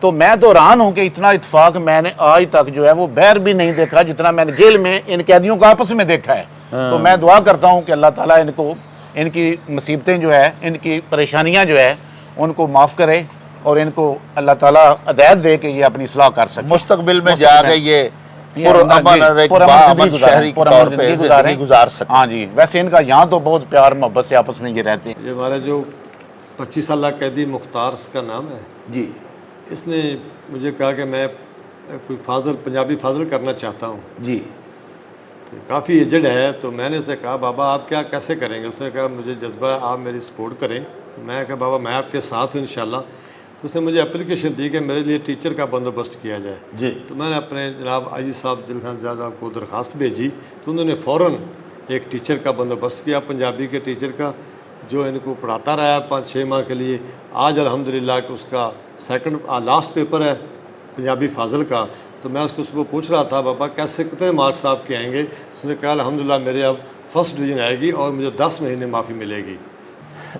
تو میں دوران ہوں کہ اتنا اتفاق میں نے آج تک جو ہے وہ بیر بھی نہیں دیکھا جتنا میں نے جیل میں ان قیدیوں کو آپس میں دیکھا ہے۔ ہاں۔ تو میں دعا کرتا ہوں کہ اللہ تعالیٰ ان کو ان کی مصیبتیں جو ہے ان کی پریشانیاں جو ہے ان کو معاف کرے اور ان کو اللہ تعالیٰ عدیت دے کہ یہ اپنی اصلاح کر سکے۔ مستقبل میں جا کے یہ گزار ہاں جی ویسے ان کا یہاں تو بہت پیار محبت سے آپس میں یہ رہتے ہیں۔ ہمارا جو پچیس اللہ قیدی مختار کا نام ہے۔ جی۔ اس نے مجھے کہا کہ میں کوئی فاضل پنجابی فاضل کرنا چاہتا ہوں۔ جی۔ تو کافی ایجڈ ہے تو میں نے اسے کہا بابا آپ کیا کیسے کریں گے؟ اس نے کہا مجھے جذبہ ہے آپ میری سپورٹ کریں۔ تو میں کہا بابا میں آپ کے ساتھ ہوں انشاءاللہ۔ تو اس نے مجھے اپلیکیشن دی کہ میرے لیے ٹیچر کا بندوبست کیا جائے۔ جی۔ تو میں نے اپنے جناب آجی صاحب جلحان زیادہ کو درخواست بھیجی۔ تو انہوں نے فوراً ایک ٹیچر کا بندوبست کیا پنجابی کے ٹیچر کا۔ जो इनको पढ़ाता रहा पाँच छः माह के लिए आज अल्हम्दुलिल्लाह कि उसका सेकंड लास्ट पेपर है पंजाबी फाजल का तो मैं उसको सुबह पूछ रहा था बाबा कैसे कितने मार्क्स आपके आएंगे उसने कहा अल्हम्दुलिल्लाह मेरे अब फर्स्ट डिवीजन आएगी और मुझे दस महीने माफ़ी मिलेगी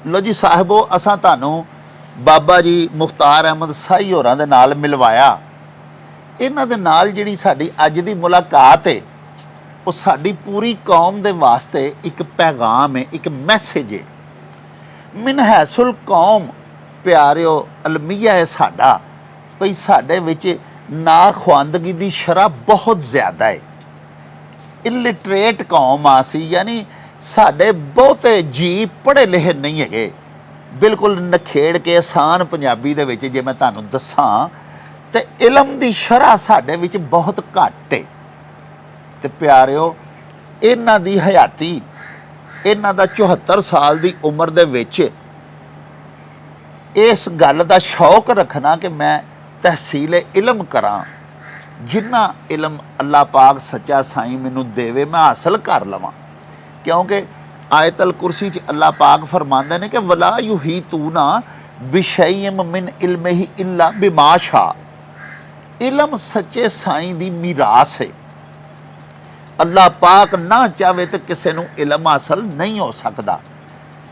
ਲੋ ਜੀ ਸਾਹਿਬੋ ਅਸਾਂ ਤੁਹਾਨੂੰ ਬਾਬਾ ਜੀ ਮੁਖਤਾਰ ਅਹਿਮਦ ਸਾਈ ਹੋਰਾਂ ਦੇ ਨਾਲ ਮਿਲਵਾਇਆ ਇਹਨਾਂ ਦੇ ਨਾਲ ਜਿਹੜੀ ਸਾਡੀ ਅੱਜ ਦੀ ਮੁਲਾਕਾਤ ਹੈ ਉਹ ਸਾਡੀ ਪੂਰੀ ਕੌਮ ਦੇ ਵਾਸਤੇ ਇੱਕ ਪੈਗਾਮ ਹੈ ਇੱਕ ਮੈਸੇਜ ਹੈ ਮਿਨਹਸੁਲ ਕੌਮ, ਪਿਆਰਿਓ, ਅਲਮੀਆ ਹੈ ਸਾਡਾ। ਭਈ ਸਾਡੇ ਵਿੱਚ ਨਾ ਨਾਖਵਾਂਦਗੀ ਦੀ ਸ਼ਰ੍ਹਾ ਬਹੁਤ ਜ਼ਿਆਦਾ ਹੈ ਇਲਿਟਰੇਟ ਕੌਮ ਆ ਸੀ ਯਾਨੀ ਸਾਡੇ ਬਹੁਤੇ ਜੀ ਪੜ੍ਹੇ ਲਿਖੇ ਨਹੀਂ ਹੈਗੇ। ਬਿਲਕੁਲ ਨਖੇੜ ਕੇ ਆਸਾਨ ਪੰਜਾਬੀ ਦੇ ਵਿੱਚ ਜੇ ਮੈਂ ਤੁਹਾਨੂੰ ਦੱਸਾਂ, ਤੇ ਇਲਮ ਦੀ ਸ਼ਰ੍ਹਾ ਸਾਡੇ ਵਿੱਚ ਬਹੁਤ ਘੱਟ ਹੈ ਤੇ ਪਿਆਰਿਓ, ਇਹਨਾਂ ਦੀ ਹਯਾਤੀ ਇਹਨਾਂ ਦਾ 74 ਸਾਲ ਦੀ ਉਮਰ ਦੇ ਵਿੱਚ ਇਸ ਗੱਲ ਦਾ ਸ਼ੌਕ ਰੱਖਣਾ ਕਿ ਮੈਂ ਤਹਿਸੀਲ ਇਲਮ ਕਰਾਂ, ਜਿੰਨਾ ਇਲਮ ਅੱਲਾਹ ਪਾਕ ਸੱਚਾ ਸਾਈਂ ਮੈਨੂੰ ਦੇਵੇ, ਮੈਂ ਹਾਸਲ ਕਰ ਲਵਾਂ। ਕਿਉਂਕਿ ਆਇਤਲ ਕੁਰਸੀ ਚ ਅੱਲਾਹ ਪਾਕ ਫਰਮਾਉਂਦੇ ਨੇ ਕਿ ਵਲਾ ਯੂਹੀ ਯੁਹੀਤੂਨਾ ਬਿਸ਼ੈਇਮ ਮਿਨ ਇਲਮਿhi ਇਲਾ ਬਿਮਾਸ਼ਾ ਇਲਮ ਸੱਚੇ ਸਾਈਂ ਦੀ ਮਿਰਾਸ ਹੈ ਅੱਲਾਹ ਪਾਕ ਨਾ ਚਾਵੇ ਤਾਂ ਕਿਸੇ ਨੂੰ ਇਲਮ ਹਾਸਲ ਨਹੀਂ ਹੋ ਸਕਦਾ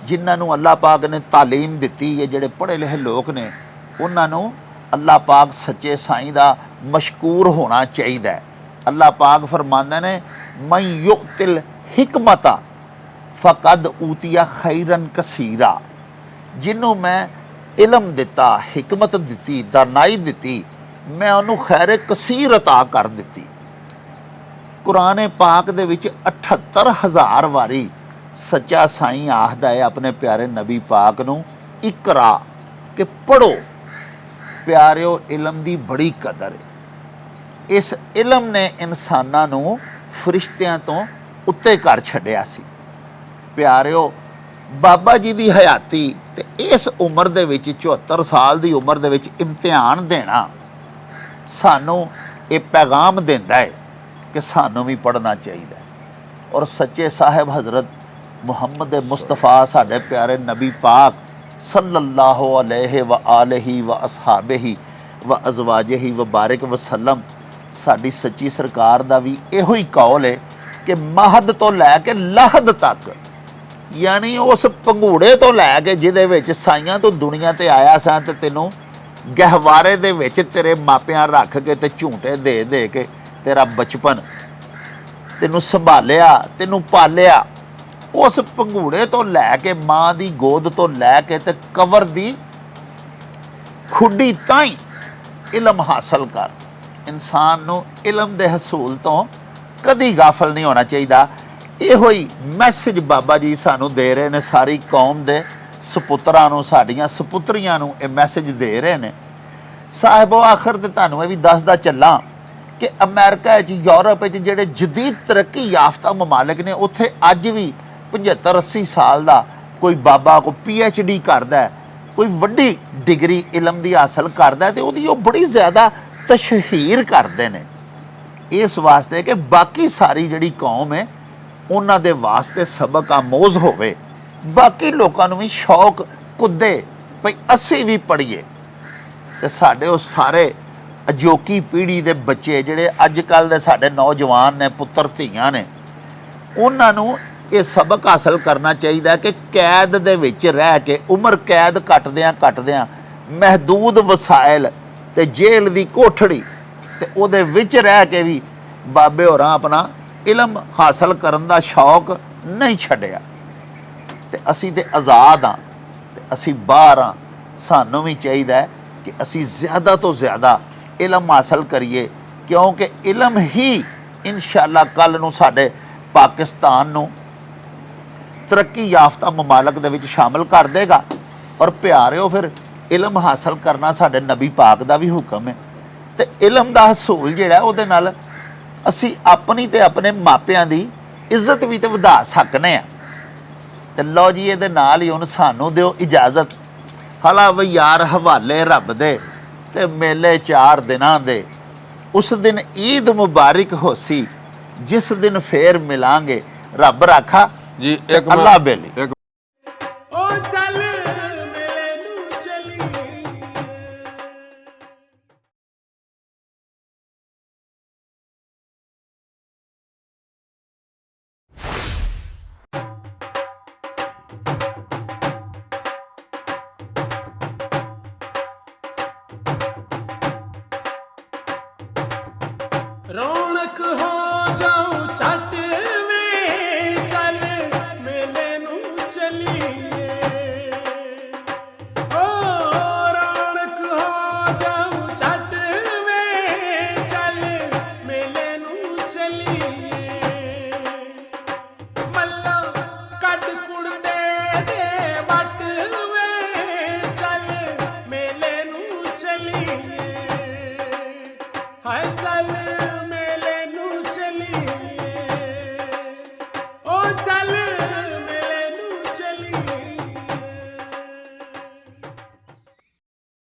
ਜਿਨ੍ਹਾਂ ਨੂੰ ਅੱਲਾਹ ਪਾਕ ਨੇ ਤਾਲੀਮ ਦਿੱਤੀ ਹੈ ਜਿਹੜੇ ਪੜ੍ਹੇ ਲਿਖੇ ਲੋਕ ਨੇ ਉਹਨਾਂ ਨੂੰ ਅੱਲਾਹ ਪਾਕ ਸੱਚੇ ਸਾਈਂ ਦਾ ਮਸ਼ਕੂਰ ਹੋਣਾ ਚਾਹੀਦਾ ਹੈ ਅੱਲਾਹ ਪਾਕ ਫਰਮਾਉਂਦੇ ਨੇ ਮੈਂ ਯੁਕਤਿਲ ਹਿਕਮਤਾ ਫਕਦ ਊਤੀਆ ਖੈਰਨ ਕਸੀਰਾ ਜਿਹਨੂੰ ਮੈਂ ਇਲਮ ਦਿੱਤਾ ਹਕਮਤ ਦਿੱਤੀ ਦਾਨਾਈ ਦਿੱਤੀ ਮੈਂ ਉਹਨੂੰ ਖੈਰ ਕਸੀਰ عطا ਕਰ ਦਿੱਤੀ ਕੁਰਾਨ ਪਾਕ ਦੇ ਵਿੱਚ 78000 ਵਾਰੀ ਸੱਚਾ ਸਾਈਂ ਆਖਦਾ ਹੈ ਆਪਣੇ ਪਿਆਰੇ ਨਬੀ ਪਾਕ ਨੂੰ, ਇਕਰਾ ਕਿ ਪੜੋ ਪਿਆਰਿਓ, ਇਲਮ ਦੀ ਬੜੀ ਕਦਰ ਹੈ ਇਸ ਇਲਮ ਨੇ ਇਨਸਾਨਾਂ ਨੂੰ ਫਰਿਸ਼ਤਿਆਂ ਤੋਂ ਉੱਤੇ ਕਰ ਛੱਡਿਆ ਸੀ। ਪਿਆਰਿਓ, ਬਾਬਾ ਜੀ ਦੀ ਹਯਾਤੀ ਤੇ ਇਸ ਉਮਰ ਦੇ ਵਿੱਚ 74 ਸਾਲ ਦੀ ਉਮਰ ਦੇ ਵਿੱਚ ਇਮਤਿਹਾਨ ਦੇਣਾ ਸਾਨੂੰ ਇਹ ਪੈਗਾਮ ਦਿੰਦਾ ਹੈ ਕਿ ਸਾਨੂੰ ਵੀ ਪੜ੍ਹਨਾ ਚਾਹੀਦਾ ਔਰ ਸੱਚੇ ਸਾਹਿਬ ਹਜ਼ਰਤ ਮੁਹੰਮਦ ਮੁਸਤਫਾ ਸਾਡੇ ਪਿਆਰੇ ਨਬੀ ਪਾਕ ਸੱਲੱਲਾਹੁ ਅਲੈਹਿ ਵ ਆਲਿhi ਵ ਅਸਹਾਬਿhi ਵ ਅਜ਼ਵਾਜਿhi ਵ ਬਾਰਿਕ ਵਸੱਲਮ ਸਾਡੀ ਸੱਚੀ ਸਰਕਾਰ ਦਾ ਵੀ ਇਹੋ ਹੀ ਕੌਲ ਹੈ ਕਿ ਮਹਦ ਤੋਂ ਲੈ ਕੇ ਲਹਦ ਤੱਕ, ਯਾਨੀ ਉਸ ਪੰਘੂੜੇ ਤੋਂ ਲੈ ਕੇ ਜਿਹਦੇ ਵਿੱਚ ਸਾਈਆਂ ਤੋਂ ਦੁਨੀਆ ਤੇ ਆਇਆ ਸਾਂ ਤੇ ਤੈਨੂੰ ਗਹਿਵਾਰੇ ਦੇ ਵਿੱਚ ਤੇਰੇ ਮਾਪਿਆਂ ਰੱਖ ਕੇ ਤੇ ਝੂਟੇ ਦੇ ਦੇ ਕੇ ਤੇਰਾ ਬਚਪਨ ਤੈਨੂੰ ਸੰਭਾਲਿਆ, ਤੈਨੂੰ ਪਾਲਿਆ, ਉਸ ਪੰਘੂੜੇ ਤੋਂ ਲੈ ਕੇ, ਮਾਂ ਦੀ ਗੋਦ ਤੋਂ ਲੈ ਕੇ ਤੇ ਕਵਰ ਦੀ ਖੁੱਡੀ ਤਾਈਂ ਇਲਮ ਹਾਸਲ ਕਰ। ਇਨਸਾਨ ਨੂੰ ਇਲਮ ਦੇ ਹਸੂਲ ਤੋਂ ਕਦੀ ਗਾਫਲ ਨਹੀਂ ਹੋਣਾ ਚਾਹੀਦਾ। ਇਹੋ ਹੀ ਮੈਸੇਜ ਬਾਬਾ ਜੀ ਸਾਨੂੰ ਦੇ ਰਹੇ ਨੇ, ਸਾਰੀ ਕੌਮ ਦੇ ਸੁਪੁੱਤਰਾਂ ਨੂੰ, ਸਾਡੀਆਂ ਸੁਪੁੱਤਰੀਆਂ ਨੂੰ ਇਹ ਮੈਸੇਜ ਦੇ ਰਹੇ ਨੇ। ਸਾਹਿਬੋ, ਆਖਰ ਤੇ ਤੁਹਾਨੂੰ ਇਹ ਵੀ ਦੱਸਦਾ ਚੱਲਾਂ ਕਿ ਅਮਰੀਕਾ ਵਿੱਚ, ਯੂਰਪ ਵਿੱਚ ਜਿਹੜੇ ਜਦੀਦ ਤਰੱਕੀ ਯਾਫਤਾ ਮਮਾਲਕ ਨੇ, ਉੱਥੇ ਅੱਜ ਵੀ 75 80 ਸਾਲ ਦਾ ਕੋਈ ਬਾਬਾ ਕੋ ਡੀ ਕਰਦਾ ਕੋਈ ਵੱਡੀ ਡਿਗਰੀ ਇਲਮ ਦੀ ਹਾਸਲ ਕਰਦਾ ਹੈ ਤੇ ਉਹਦੀ ਉਹ ਬੜੀ ਜ਼ਿਆਦਾ ਤਸ਼ਹੀਰ ਕਰਦੇ ਨੇ। ਇਸ ਵਾਸਤੇ ਕਿ ਬਾਕੀ ਸਾਰੀ ਜਿਹੜੀ ਕੌਮ ਹੈ, ਉਹਨਾਂ ਦੇ ਵਾਸਤੇ ਸਬਕ ਆਮੋਜ਼ ਹੋਵੇ। ਬਾਕੀ ਲੋਕਾਂ ਨੂੰ ਵੀ ਸ਼ੌਕ ਕੁੱਦੇ, ਭਈ ਅਸੀਂ ਵੀ ਪੜ੍ਹੀਏ। ਤੇ ਸਾਡੇ ਉਹ ਸਾਰੇ ਅਜੋਕੀ ਪੀੜ੍ਹੀ ਦੇ ਬੱਚੇ ਜਿਹੜੇ ਅੱਜ ਕੱਲ ਦੇ ਸਾਡੇ ਨੌਜਵਾਨ ਨੇ, ਪੁੱਤਰ ਧੀਆਂ ਨੇ, ਉਹਨਾਂ ਨੂੰ ਇਹ ਸਬਕ ਹਾਸਲ ਕਰਨਾ ਚਾਹੀਦਾ ਕਿ ਕੈਦ ਦੇ ਵਿੱਚ ਰਹਿ ਕੇ ਉਮਰ ਕੈਦ ਕੱਟਦਿਆਂ ਕੱਟਦਿਆਂ ਮਹਦੂਦ ਵਸਾਇਲ ਤੇ ਜੇਲ੍ਹ ਦੀ ਕੋਠੜੀ ਤੇ ਉਹਦੇ ਵਿੱਚ ਰਹਿ ਕੇ ਵੀ ਬਾਬੇ ਹੋਰਾਂ ਆਪਣਾ ਇਲਮ ਹਾਸਲ ਕਰਨ ਦਾ ਸ਼ੌਕ ਨਹੀਂ ਛੱਡਿਆ। ਤੇ ਅਸੀਂ ਤੇ ਆਜ਼ਾਦ ਹਾਂ ਤੇ ਅਸੀਂ ਬਾਹਰ ਹਾਂ। ਸਾਨੂੰ ਵੀ ਚਾਹੀਦਾ ਕਿ ਅਸੀਂ ਜ਼ਿਆਦਾ ਤੋਂ ਜ਼ਿਆਦਾ ਇਲਮ ਹਾਸਲ ਕਰੀਏ, ਕਿਉਂਕਿ ਇਲਮ ਹੀ ਇਨਸ਼ਾਅੱਲਾ ਕੱਲ ਨੂੰ ਸਾਡੇ ਪਾਕਿਸਤਾਨ ਨੂੰ ਤਰੱਕੀ ਯਾਫਤਾ ਮਮਾਲਕ ਦੇ ਵਿੱਚ ਸ਼ਾਮਲ ਕਰ ਦੇਗਾ। ਔਰ ਪਿਆਰਿਓ ਫਿਰ ਇਲਮ ਹਾਸਲ ਕਰਨਾ ਸਾਡੇ ਨਬੀ ਪਾਕ ਦਾ ਵੀ ਹੁਕਮ ਹੈ। ਤੇ ਇਲਮ ਦਾ ਹਸੂਲ ਜਿਹੜਾ ਉਹਦੇ ਨਾਲ ਅਸੀਂ ਆਪਣੀ ਤੇ ਆਪਣੇ ਮਾਪਿਆਂ ਦੀ ਇੱਜ਼ਤ ਵੀ ਤੇ ਵਧਾ ਸਕਨੇ ਆ। ਤੇ ਲਓ ਜੀ, ਇਹਦੇ ਨਾਲ ਹੀ ਹੁਣ ਸਾਨੂੰ ਦਿਓ ਇਜਾਜ਼ਤ। ਹਲਾ ਵੀ ਯਾਰ ਹਵਾਲੇ ਰੱਬ ਦੇ। ਤੇ ਮੇਲੇ ਚਾਰ ਦਿਨਾਂ ਦੇ ਉਸ ਦਿਨ ਈਦ ਮੁਬਾਰਕ ਹੋਸੀ ਜਿਸ ਦਿਨ ਫੇਰ ਮਿਲਾਂਗੇ ਰੱਬ ਰਾਖਾ ਜੀ ਇੱਕ ਅੱਲਾ ਬੇਲੀ। ਇੱਕ ਓ ਚੱਲ ਰੌਣਕ ਹੋ ਜਾਓ ਚਾ